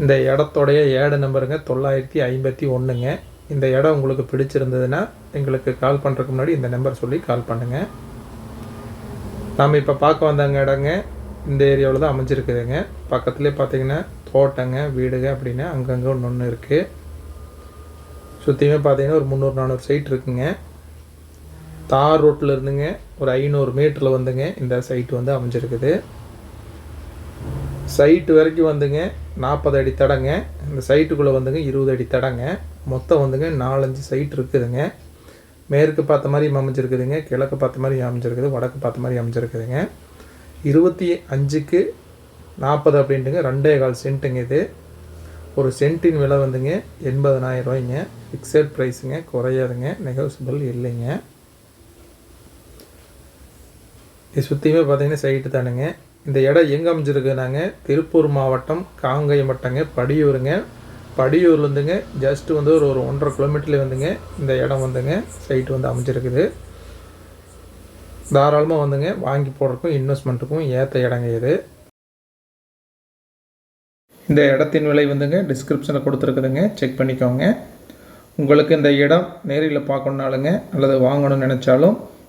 இந்த இடத்தோடைய ஏடு நம்பருங்க தொள்ளாயிரத்தி ஐம்பத்தி ஒன்றுங்க இந்த இடம் உங்களுக்கு பிடிச்சிருந்ததுன்னா எங்களுக்கு கால் பண்ணுறதுக்கு முன்னாடி இந்த நம்பர் சொல்லி கால் பண்ணுங்கள் நாம் இப்போ பார்க்க வந்தாங்க இடங்க இந்த ஏரியாவில் தான் அமைஞ்சிருக்குதுங்க. பக்கத்துலேயே பார்த்தீங்கன்னா தோட்டங்க வீடுங்க அப்படின்னு அங்கங்கே ஒன்று ஒன்று இருக்குது சுற்றியுமே பார்த்தீங்கன்னா ஒரு முந்நூறு நானூறு சைட் இருக்குங்க. தார் ரோட்டில் இருந்துங்க ஒரு ஐநூறு மீட்டரில் வந்துங்க இந்த சைட் வந்து அமைஞ்சிருக்குது. சைட்டு வரைக்கும் வந்துங்க நாற்பது அடி தடங்க. இந்த சைட்டுக்குள்ளே வந்துங்க இருபது அடி தடங்க. மொத்தம் வந்துங்க நாலஞ்சு சைட் இருக்குதுங்க. மேற்கு பார்த்த மாதிரி அமைஞ்சிருக்குதுங்க கிழக்கு பார்த்த மாதிரி அமைஞ்சிருக்குது வடக்கு பார்த்த மாதிரி அமைஞ்சிருக்குதுங்க. இருபத்தி அஞ்சுக்கு நாற்பது அப்படின்ட்டுங்க ரெண்டே கால் சென்ட்டுங்க இது. ஒரு சென்ட்டின் விலை வந்துங்க எண்பதனாயிரம் ரூபாய்ங்க. ஃபிக்ஸட் ப்ரைஸுங்க குறையாதுங்க நெகோசியபிள் இல்லைங்க. இது சுற்றியுமே பார்த்தீங்கன்னா சைட்டு தானுங்க. இந்த இடம் எங்கே அமைஞ்சிருக்குனாங்க? திருப்பூர் மாவட்டம் காங்கயம் வட்டங்க படியூருங்க. படியூர்லேருந்துங்க ஜஸ்ட் வந்து ஒரு ஒரு ஒன்றரை கிலோமீட்டர்லேயே வந்துங்க இந்த இடம் வந்துங்க சைட்டு வந்து அமைஞ்சிருக்குது. தாராளமாக வந்துங்க வாங்கி போடுறதுக்கும் இன்வெஸ்ட்மெண்ட்டுக்கும் ஏற்ற இடங்க இது. இந்த இடத்தின் விலை வந்துங்க டிஸ்கிரிப்ஷனில் கொடுத்துருக்குதுங்க. செக் பண்ணிக்கோங்க. உங்களுக்கு இந்த இடம் நேரில் பார்க்கணுனாலுங்க அல்லது வாங்கணும்னு நினச்சாலும்